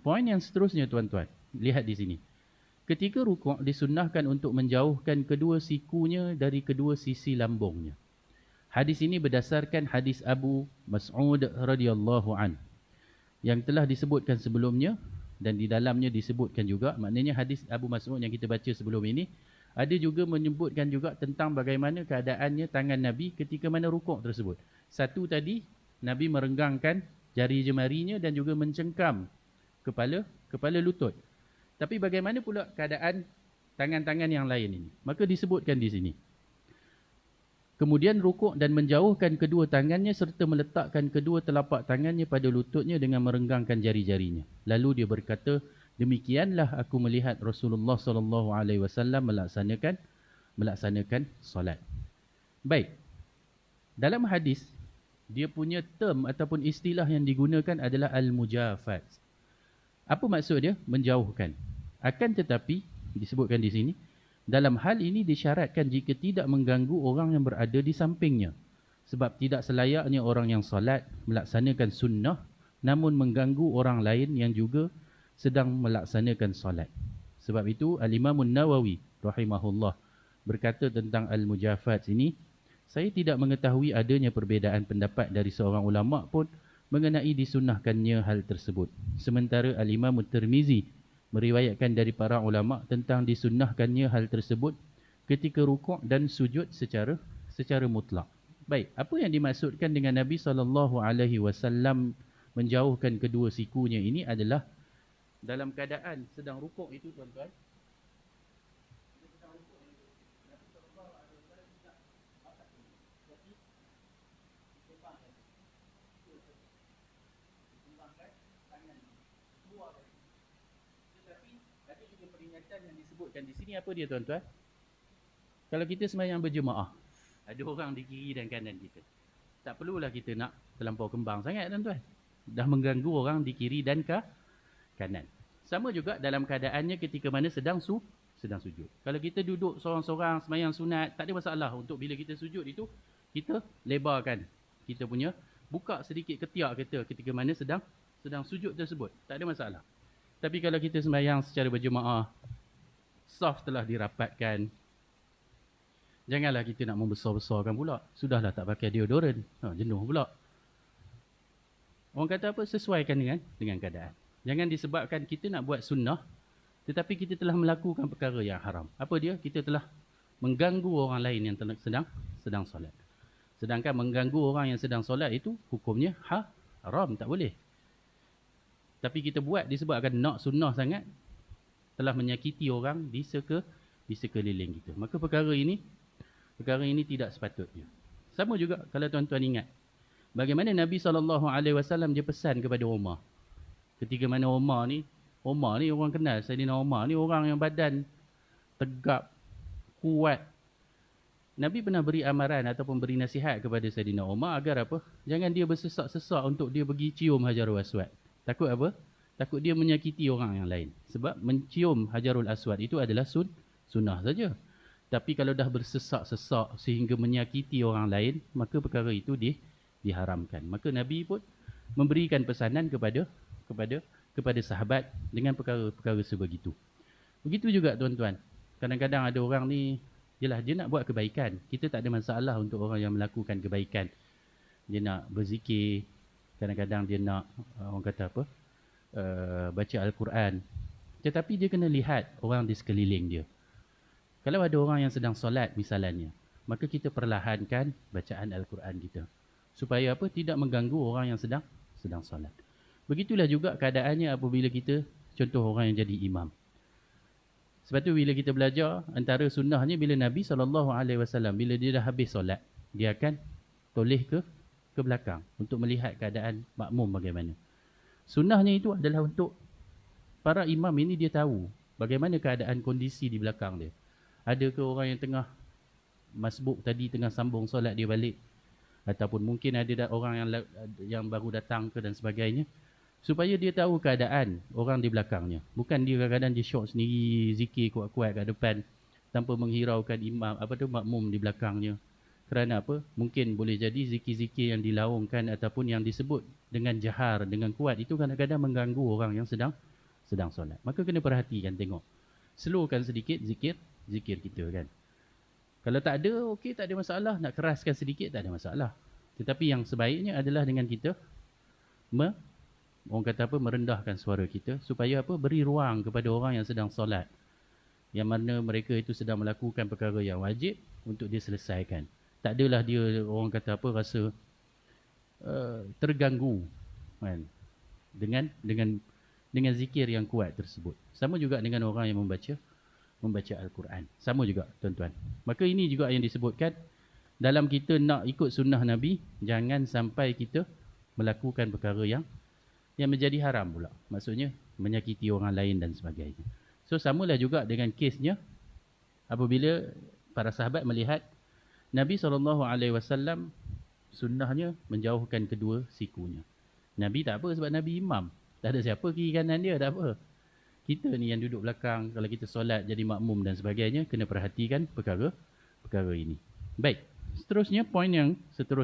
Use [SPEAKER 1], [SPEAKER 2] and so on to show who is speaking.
[SPEAKER 1] Poin yang seterusnya tuan-tuan. Lihat di sini. Ketika rukuk disunnahkan untuk menjauhkan kedua sikunya dari kedua sisi lambungnya. Hadis ini berdasarkan hadis Abu Mas'ud radhiyallahu an yang telah disebutkan sebelumnya dan di dalamnya disebutkan juga maknanya hadis Abu Mas'ud yang kita baca sebelum ini ada juga menyebutkan juga tentang bagaimana keadaannya tangan Nabi ketika mana rukuk tersebut. Satu tadi Nabi merenggangkan jari jemarinya dan juga mencengkam kepala kepala lutut. Tapi bagaimana pula keadaan tangan-tangan yang lain ini? Maka disebutkan di sini. Kemudian rukuk dan menjauhkan kedua tangannya serta meletakkan kedua telapak tangannya pada lututnya dengan merenggangkan jari-jarinya. Lalu dia berkata, demikianlah aku melihat Rasulullah sallallahu alaihi wasallam melaksanakan melaksanakan solat. Baik. Dalam hadis dia punya term ataupun istilah yang digunakan adalah al-mujafat. Apa maksud dia? Menjauhkan. Akan tetapi, disebutkan di sini, dalam hal ini disyaratkan jika tidak mengganggu orang yang berada di sampingnya. Sebab tidak selayaknya orang yang salat melaksanakan sunnah namun mengganggu orang lain yang juga sedang melaksanakan salat. Sebab itu Al-Imam Nawawi rahimahullah berkata tentang Al-Mujafat ini, saya tidak mengetahui adanya perbezaan pendapat dari seorang ulama pun mengenai disunnahkannya hal tersebut. Sementara Al-Imam Tirmizi meriwayatkan dari para ulama tentang disunnahkannya hal tersebut ketika rukuk dan sujud secara secara mutlak. Baik, apa yang dimaksudkan dengan Nabi sallallahu alaihi wasallam menjauhkan kedua sikunya ini adalah dalam keadaan sedang rukuk itu tuan-tuan sebutkan di sini apa dia tuan-tuan? Kalau kita sembahyang berjemaah, ada orang di kiri dan kanan kita. Tak perlulah kita nak terlampau kembang sangat tuan-tuan. Dah mengganggu orang di kiri dan ke kanan. Sama juga dalam keadaannya ketika mana sedang su sedang sujud. Kalau kita duduk seorang-seorang sembahyang sunat, tak ada masalah untuk bila kita sujud itu kita lebarkan kita punya buka sedikit ketiak kita ketika mana sedang sedang sujud tersebut. Tak ada masalah. Tapi kalau kita sembahyang secara berjemaah, saf telah dirapatkan. Janganlah kita nak membesar-besarkan pula. Sudahlah tak pakai deodorant. Ha, jenuh pula. Orang kata apa? Sesuaikan dengan dengan keadaan. Jangan disebabkan kita nak buat sunnah tetapi kita telah melakukan perkara yang haram. Apa dia? Kita telah mengganggu orang lain yang sedang sedang solat. Sedangkan mengganggu orang yang sedang solat itu hukumnya ha, haram, tak boleh. Tapi kita buat disebabkan nak sunnah sangat, telah menyakiti orang di seke di sekeliling kita. Maka perkara ini perkara ini tidak sepatutnya. Sama juga kalau tuan-tuan ingat bagaimana Nabi wasallam dia pesan kepada Umar. Ketika mana Umar ni, Umar ni orang kenal Sayyidina Umar ni orang yang badan tegap, kuat. Nabi pernah beri amaran ataupun beri nasihat kepada Sayyidina Umar agar apa? Jangan dia bersesak-sesak untuk dia pergi cium Hajarul Aswad. Takut apa? takut dia menyakiti orang yang lain. Sebab mencium Hajarul Aswad itu adalah sun, sunnah saja. Tapi kalau dah bersesak-sesak sehingga menyakiti orang lain, maka perkara itu di, diharamkan. Maka Nabi pun memberikan pesanan kepada kepada kepada sahabat dengan perkara-perkara sebegitu. Begitu juga tuan-tuan. Kadang-kadang ada orang ni, jelah dia nak buat kebaikan. Kita tak ada masalah untuk orang yang melakukan kebaikan. Dia nak berzikir. Kadang-kadang dia nak, orang kata apa, Uh, baca Al-Quran. Tetapi dia kena lihat orang di sekeliling dia. Kalau ada orang yang sedang solat misalnya, maka kita perlahankan bacaan Al-Quran kita. Supaya apa? Tidak mengganggu orang yang sedang sedang solat. Begitulah juga keadaannya apabila kita contoh orang yang jadi imam. Sebab tu bila kita belajar antara sunnahnya bila Nabi SAW bila dia dah habis solat, dia akan toleh ke ke belakang untuk melihat keadaan makmum bagaimana. Sunnahnya itu adalah untuk para imam ini dia tahu bagaimana keadaan kondisi di belakang dia. Ada ke orang yang tengah masbuk tadi tengah sambung solat dia balik ataupun mungkin ada orang yang yang baru datang ke dan sebagainya supaya dia tahu keadaan orang di belakangnya. Bukan dia kadang-kadang dia syok sendiri zikir kuat-kuat kat depan tanpa menghiraukan imam apa tu makmum di belakangnya. Kerana apa? Mungkin boleh jadi zikir-zikir yang dilaungkan ataupun yang disebut dengan jahar, dengan kuat itu kadang-kadang mengganggu orang yang sedang sedang solat. Maka kena perhatikan tengok. Slowkan sedikit zikir, zikir kita kan. Kalau tak ada, okey tak ada masalah. Nak keraskan sedikit tak ada masalah. Tetapi yang sebaiknya adalah dengan kita orang kata apa? Merendahkan suara kita supaya apa? Beri ruang kepada orang yang sedang solat. Yang mana mereka itu sedang melakukan perkara yang wajib untuk dia selesaikan tak adalah dia orang kata apa? Rasa uh, terganggu kan? Dengan dengan dengan zikir yang kuat tersebut. Sama juga dengan orang yang membaca membaca al-Quran. Sama juga tuan-tuan. Maka ini juga yang disebutkan dalam kita nak ikut sunnah nabi jangan sampai kita melakukan perkara yang yang menjadi haram pula maksudnya menyakiti orang lain dan sebagainya so samalah juga dengan kesnya apabila para sahabat melihat Nabi SAW sunnahnya menjauhkan kedua sikunya. Nabi tak apa sebab Nabi imam. Tak ada siapa kiri kanan dia, tak apa. Kita ni yang duduk belakang, kalau kita solat jadi makmum dan sebagainya, kena perhatikan perkara perkara ini. Baik, seterusnya poin yang seterusnya.